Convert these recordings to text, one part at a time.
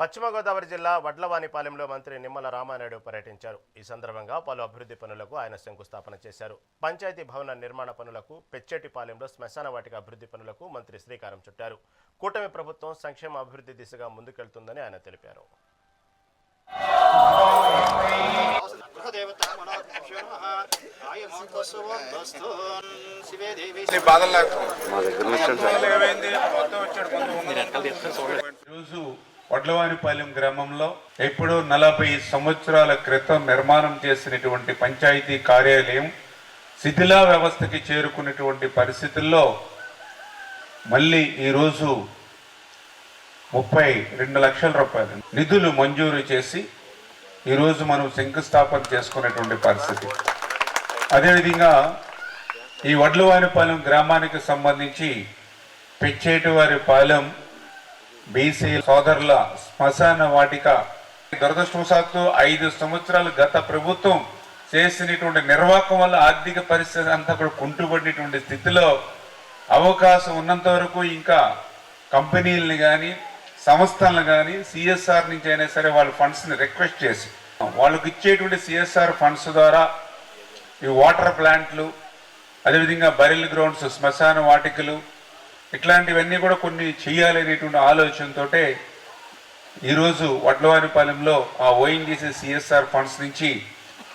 పశ్చిమ గోదావరి జిల్లా వడ్లవానిపాలెంలో మంత్రి నిమ్మల రామానాయుడు పర్యటించారు. ఈ సందర్భంగా పలు అభివృద్ధి పనులకు ఆయన శంకుస్థాపన చేశారు. పంచాయతీ భవన నిర్మాణ పనులకు పెచ్చేటిపాలెంలో శ్మశాన వాటిక అభివృద్ధి పనులకు మంత్రి శ్రీకారం చుట్టారు. కూటమి ప్రభుత్వం సంక్షేమ అభివృద్ధి దిశగా ముందుకెళ్తుందని ఆయన తెలిపారు. మా దగ్గర నుంచి వడ్లవానిపాలెం గ్రామంలో ఎప్పుడో నలభై సంవత్సరాల క్రితం నిర్మాణం చేసినటువంటి పంచాయతీ కార్యాలయం శిథిలా వ్యవస్థకి చేరుకున్నటువంటి పరిస్థితుల్లో మళ్ళీ ఈరోజు ముప్పై రెండు లక్షల రూపాయలు నిధులు మంజూరు చేసి ఈరోజు మనం శంకుస్థాపన చేసుకునేటువంటి పరిస్థితి. అదేవిధంగా ఈ వడ్లవానిపాలెం గ్రామానికి సంబంధించి పెచ్చేటివారి పాలెం బీసీ సోదరుల శ్మశాన వాటిక. దురదృష్టవశాత్తు ఐదు సంవత్సరాలు గత ప్రభుత్వం చేసినటువంటి నిర్వాహకం వల్ల ఆర్థిక పరిస్థితి అంతా కూడా కుంటుపడినటువంటి స్థితిలో అవకాశం ఉన్నంత వరకు ఇంకా కంపెనీలని కానీ సంస్థలను కానీ సిఎస్ఆర్ నుంచి అయినా సరే వాళ్ళ ఫండ్స్ని రిక్వెస్ట్ చేసి వాళ్ళకి ఇచ్చేటువంటి సిఎస్ఆర్ ఫండ్స్ ద్వారా ఈ వాటర్ ప్లాంట్లు అదేవిధంగా బరిల్ గ్రౌండ్స్ శ్మశాన వాటికలు ఇట్లాంటివన్నీ కూడా కొన్ని చేయాలనేటువంటి ఆలోచనతో ఈరోజు వడ్లవారిపాలెంలో ఆ ఓఎన్జీసీ సిఎస్ఆర్ ఫండ్స్ నుంచి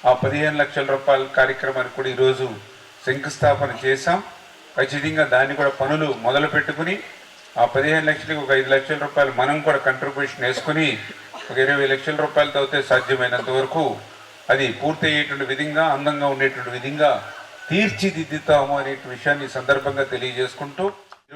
ఆ పదిహేను లక్షల రూపాయల కార్యక్రమానికి కూడా ఈరోజు శంకుస్థాపన చేశాం. ఖచ్చితంగా దాన్ని కూడా పనులు మొదలు పెట్టుకుని ఆ పదిహేను లక్షలకి ఒక ఐదు లక్షల రూపాయలు మనం కూడా కంట్రిబ్యూషన్ వేసుకుని ఒక ఇరవై లక్షల రూపాయలతో అయితే సాధ్యమైనంత వరకు అది పూర్తి అయ్యేటువంటి విధంగా అందంగా ఉండేటువంటి విధంగా తీర్చిదిద్దుతాము అనే విషయాన్ని సందర్భంగా తెలియజేసుకుంటూ